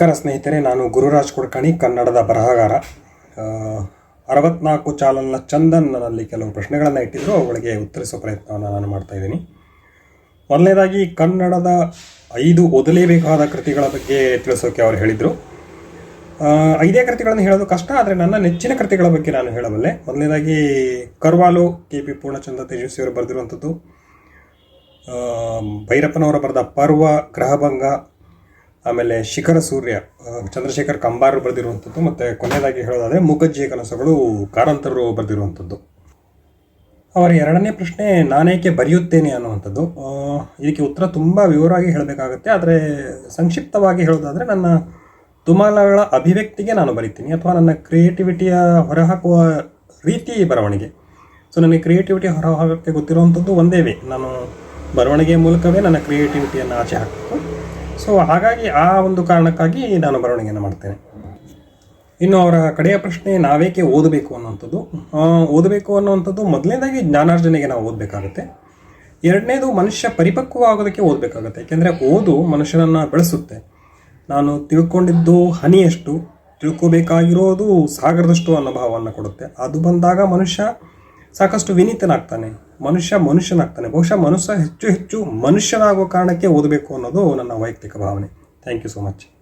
ನಮಸ್ಕಾರ ಸ್ನೇಹಿತರೆ, ನಾನು ಗುರುರಾಜ್ ಕುಡ್ಕಣಿ, ಕನ್ನಡದ ಬರಹಗಾರ. ಅರವತ್ನಾಲ್ಕು ಚಾಲನ್ನ ಚಂದನ್ನಲ್ಲಿ ಕೆಲವು ಪ್ರಶ್ನೆಗಳನ್ನು ಇಟ್ಟಿದ್ರು, ಅವುಗಳಿಗೆ ಉತ್ತರಿಸೋ ಪ್ರಯತ್ನವನ್ನು ನಾನು ಮಾಡ್ತಾ ಇದ್ದೀನಿ. ಮೊದಲನೇದಾಗಿ, ಕನ್ನಡದ ಐದು ಓದಲೇಬೇಕಾದ ಕೃತಿಗಳ ಬಗ್ಗೆ ತಿಳಿಸೋಕೆ ಅವರು ಹೇಳಿದರು. ಐದೇ ಕೃತಿಗಳನ್ನು ಹೇಳೋದು ಕಷ್ಟ, ಆದರೆ ನನ್ನ ನೆಚ್ಚಿನ ಕೃತಿಗಳ ಬಗ್ಗೆ ನಾನು ಹೇಳಬಲ್ಲೆ. ಮೊದಲನೇದಾಗಿ, ಕರ್ವಾಲು, ಕೆ ಪಿ ಪೂರ್ಣಚಂದ್ರ ತೇಜಸ್ವಿ ಅವರು ಬರೆದಿರುವಂಥದ್ದು. ಭೈರಪ್ಪನವರ ಬರೆದ ಪರ್ವ, ಗ್ರಹಭಂಗ ಆಮೇಲೆ ಶಿಖರ ಸೂರ್ಯ ಚಂದ್ರಶೇಖರ್ ಕಂಬಾರ್ ಬರೆದಿರುವಂಥದ್ದು, ಮತ್ತು ಕೊನೆಯದಾಗಿ ಹೇಳೋದಾದರೆ ಮುಖಜ್ಜಿಯ ಕನಸುಗಳು ಕಾರಂತರು ಬರೆದಿರುವಂಥದ್ದು. ಅವರ ಎರಡನೇ ಪ್ರಶ್ನೆ, ನಾನೇಕೆ ಬರೆಯುತ್ತೇನೆ ಅನ್ನುವಂಥದ್ದು. ಇದಕ್ಕೆ ಉತ್ತರ ತುಂಬ ವಿವರವಾಗಿ ಹೇಳಬೇಕಾಗುತ್ತೆ, ಆದರೆ ಸಂಕ್ಷಿಪ್ತವಾಗಿ ಹೇಳೋದಾದರೆ ನನ್ನ ತುಮಲಗಳ ಅಭಿವ್ಯಕ್ತಿಗೆ ನಾನು ಬರಿತೀನಿ, ಅಥವಾ ನನ್ನ ಕ್ರಿಯೇಟಿವಿಟಿಯ ಹೊರಹಾಕುವ ರೀತಿ ಬರವಣಿಗೆ. ಸೊ, ನನಗೆ ಕ್ರಿಯೇಟಿವಿಟಿ ಹೊರಹಾಕಕ್ಕೆ ಗೊತ್ತಿರುವಂಥದ್ದು ಒಂದೇ ವೇ. ನಾನು ಬರವಣಿಗೆಯ ಮೂಲಕವೇ ನನ್ನ ಕ್ರಿಯೇಟಿವಿಟಿಯನ್ನು ಆಚೆ ಹಾಕಬೇಕು. ಸೊ ಹಾಗಾಗಿ ಆ ಒಂದು ಕಾರಣಕ್ಕಾಗಿ ನಾನು ಬರವಣಿಗೆಯನ್ನು ಮಾಡ್ತೇನೆ. ಇನ್ನು ಅವರ ಕಡೆಯ ಪ್ರಶ್ನೆ, ನಾವೇಕೆ ಓದಬೇಕು ಅನ್ನುವಂಥದ್ದು? ಓದಬೇಕು ಅನ್ನುವಂಥದ್ದು ಮೊದಲನೇದಾಗಿ ಜ್ಞಾನಾರ್ಜನೆಗೆ ನಾವು ಓದಬೇಕಾಗುತ್ತೆ. ಎರಡನೇದು, ಮನುಷ್ಯ ಪರಿಪಕ್ವ ಆಗೋದಕ್ಕೆ ಓದಬೇಕಾಗುತ್ತೆ. ಯಾಕೆಂದರೆ ಓದು ಮನುಷ್ಯನನ್ನು ಬೆಳೆಸುತ್ತೆ. ನಾನು ತಿಳ್ಕೊಂಡಿದ್ದು ಹನಿಯಷ್ಟು, ತಿಳ್ಕೋಬೇಕಾಗಿರೋದು ಸಾಗರದಷ್ಟು ಅನ್ನೋ ಭಾವವನ್ನು ಕೊಡುತ್ತೆ. ಅದು ಬಂದಾಗ ಮನುಷ್ಯ ಸಾಕಷ್ಟು ವಿನೀತನಾಗ್ತಾನೆ. ಮನುಷ್ಯ ಮನುಷ್ಯನಾಗ್ತಾನೆ. ಬಹುಶಃ ಮನುಷ್ಯ ಹೆಚ್ಚು ಹೆಚ್ಚು ಮನುಷ್ಯನಾಗುವ ಕಾರಣಕ್ಕೆ ಓದಬೇಕು ಅನ್ನೋದು ನನ್ನ ವೈಯಕ್ತಿಕ ಭಾವನೆ. Thank you so much